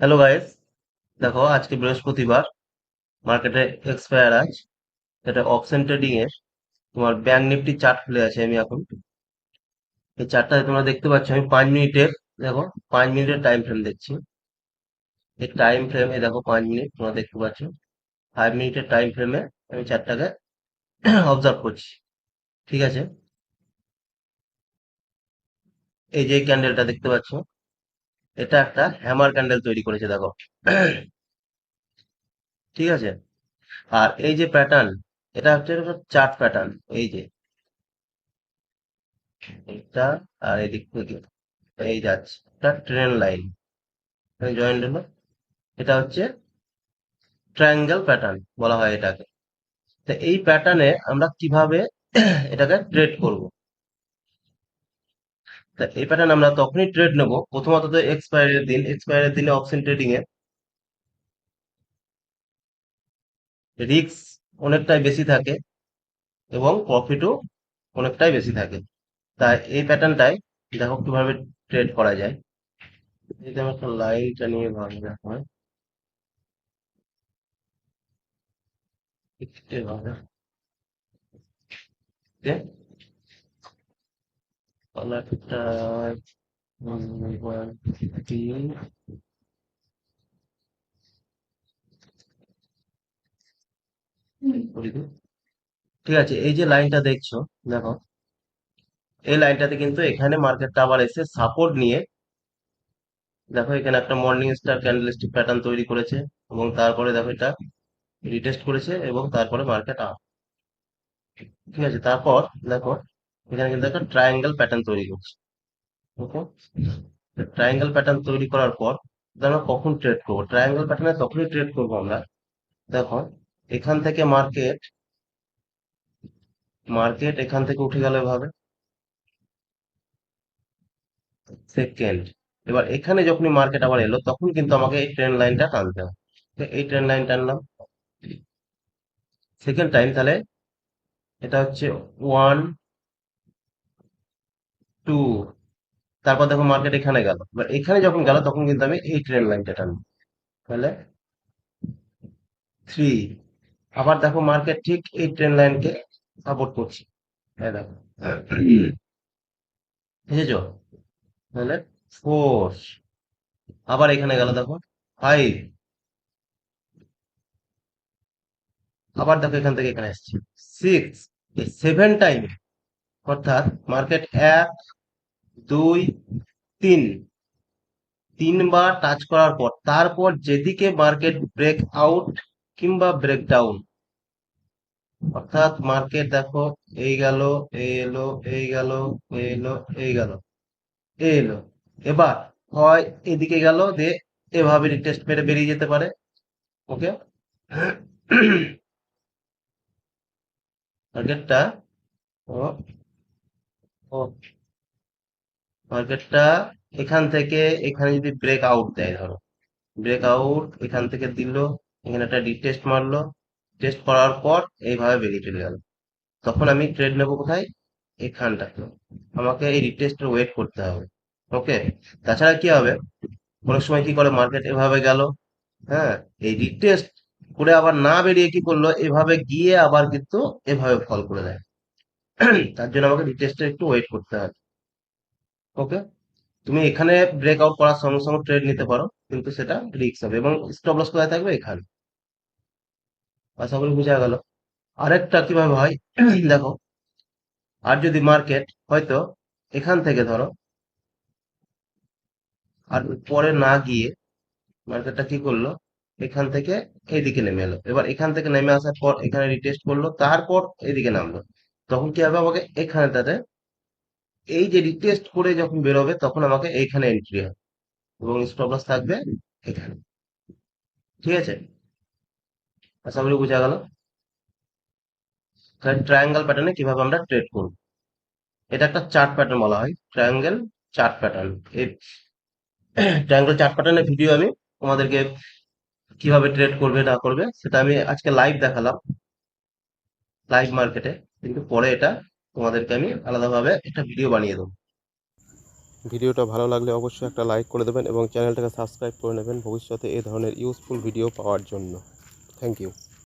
Hello guys দেখো আজকে বৃহস্পতিবার, মার্কেটে এক্সপায়ার আজ। এটা অপশন ট্রেডিং এর, তোমার ব্যাংক নিফটি চার্ট খুলে আছে আমি এখন। এই চার্টটা তোমরা দেখতে পাচ্ছ, আমি পাঁচ মিনিটের, দেখো, পাঁচ মিনিটের টাইম ফ্রেম দেখছি। এই টাইম ফ্রেমে দেখো পাঁচ মিনিট, তোমরা দেখতে পাচ্ছ। ফাইভ মিনিটের টাইম ফ্রেমে আমি চার্টটাকে অবজার্ভ করছি। ঠিক আছে? এই যে ক্যান্ডেলটা দেখতে পাচ্ছ, এটা একটা হ্যামার ক্যান্ডেল তৈরি করেছে, দেখো। ঠিক আছে? আর এই যে প্যাটার্ন এটা হচ্ছে চার্ট প্যাটার্ন এই যে। এটা আর এদিক থেকে, এই যাচ্ছে এটা ট্রেন লাইন জয়েন্ট হলো এটা হচ্ছে ট্রায়াঙ্গেল প্যাটার্ন বলা হয় এটাকে। তো এই প্যাটার্নে আমরা কীভাবে এটাকে ট্রেড করব? তা এই প্যাটার্ন আমরা তখনই ট্রেড নেব। প্রথমত তো এক্সপায়ারের দিন এক্সপায়ারের দিনে অপশন ট্রেডিং এ রিস্ক অনেকটাই বেশি থাকে এবং প্রফিটও অনেকটাই বেশি থাকে। তাই এই প্যাটার্নটাই দেখো কীভাবে ট্রেড করা যায়। যদি আমি একটা লাইনটা নিয়ে ভাবি দেখো ভাবে কলারটা তিন ঠিক আছে, এই যে লাইনটা দেখছ, দেখো, এই লাইনটাতে কিন্তু এখানে মার্কেটটা আবার এসে সাপোর্ট নিয়ে, দেখো এখানে একটা মর্নিং স্টার ক্যান্ডেলস্টিক প্যাটার্ন তৈরি করেছে, এবং তারপরে দেখো এটা রিটেস্ট করেছে, এবং তারপরে মার্কেট আপ ঠিক আছে, তারপর দেখো এখানে কিন্তু একটা ট্রায়াঙ্গেল প্যাটার্ন তৈরি করছে। ওকে ট্রায়াঙ্গেল প্যাটার্ন তৈরি করার পর আমরা কখন ট্রেড করব? ট্রায়াঙ্গেল প্যাটার্নে তখনই ট্রেড করব আমরা। দেখো এখান থেকে মার্কেট মার্কেট এখান থেকে উঠে গেল এভাবে। সেকেন্ড এবার এখানে যখনই মার্কেট আবার এলো, তখন কিন্তু আমাকে এই ট্রেন লাইনটা টানতে হবে। এই ট্রেন লাইন টানলাম সেকেন্ড টাইম তাহলে এটা হচ্ছে ওয়ান টু তারপর দেখো মার্কেট এখানে গেল। এখানে যখন গেল, তখন কিন্তু আমি এই ট্রেন লাইনটা টানবো। তাহলে থ্রি আবার দেখো মার্কেট ঠিক এই ট্রেন লাইনকে সাপোর্ট করছে। হ্যাঁ দেখো। বুঝেছ? তাহলে ফোর আবার এখানে গেল দেখো ফাইভ আবার দেখো এখান থেকে এখানে আসছে। সিক্স সেভেন টাইম অর্থাৎ মার্কেট এক দুই, তিন। তিনবার টাচ করার পর, তারপর যেদিকে মার্কেট ব্রেক আউট কিংবা ব্রেক ডাউন অর্থাৎ মার্কেট দেখো, এই গেল, এই এলো, এই গেল, এই এলো, এই গেল, এই এলো। এবার হয় এদিকে গেল, দিয়ে এভাবে রিটেস্ট মেরে বেরিয়ে যেতে পারে ওকে মার্কেটটা ও ও। মার্কেটটা এখান থেকে এখানে যদি ব্রেক আউট দেয় ধরো ব্রেক আউট এখান থেকে দিল, এখানে একটা রিটেস্ট মারলো টেস্ট করার পর এইভাবে বেরিয়ে চলে গেল। তখন আমি ট্রেড নেব কোথায়? এখানটাতে। আমাকে এই রিটেস্টের ওয়েট করতে হবে। ওকে তাছাড়া কি হবে? অনেক সময় কি করে? মার্কেট এভাবে গেল হ্যাঁ? এই রিটেস্ট করে আবার না বেরিয়ে কি করল? এভাবে গিয়ে আবার কিন্তু এভাবে ফল করে দেয়। তার জন্য আমাকে রিটেস্টের একটু ওয়েট করতে হবে। ওকে? তুমি এখানে ব্রেকআউট করার সঙ্গে সঙ্গে ট্রেড নিতে পারো, কিন্তু সেটা রিক্স হবে এবং স্টপ লস কোথায় থাকবে? এখানে। আশা করি বোঝা গেল। আরেকটা কীভাবে হয়? দেখো, আর যদি মার্কেট হয়তো এখান থেকে ধরো, আর পরে না গিয়ে মার্কেটটা কি করল? এখান থেকে এইদিকে নেমে এলো। এবার এখান থেকে নেমে আসার পর এখানে রিটেস্ট করল, তারপর এদিকে নামলো। তখন কি হবে আমাকে? এখানে তাতে এই যে রিটেস্ট করে যখন বেরোবে, তখন আমাকে এইখানে এন্ট্রি হবে। এবং স্টপ লস থাকবে এখানে। ঠিক আছে? আশা করি বোঝা গেল। তাহলে ট্রায়াঙ্গেল প্যাটার্নে কীভাবে আমরা ট্রেড করব? এটা একটা চার্ট প্যাটার্ন বলা হয়। ট্রায়াঙ্গেল চার্ট প্যাটার্ন এই ট্রায়াঙ্গেল চার্ট প্যাটার্নের ভিডিও আমি তোমাদেরকে কীভাবে ট্রেড করবে, না করবে, সেটা আমি আজকে লাইভ দেখালাম। লাইভ মার্কেটে কিন্তু পরে এটা তোমাদেরকে আমি আলাদাভাবে একটা ভিডিও বানিয়ে দেবো। ভিডিওটা ভালো লাগলে অবশ্যই একটা লাইক করে দেবেন এবং চ্যানেলটাকে সাবস্ক্রাইব করে নেবেন ভবিষ্যতে এই ধরনের ইউজফুল ভিডিও পাওয়ার জন্য। Thank you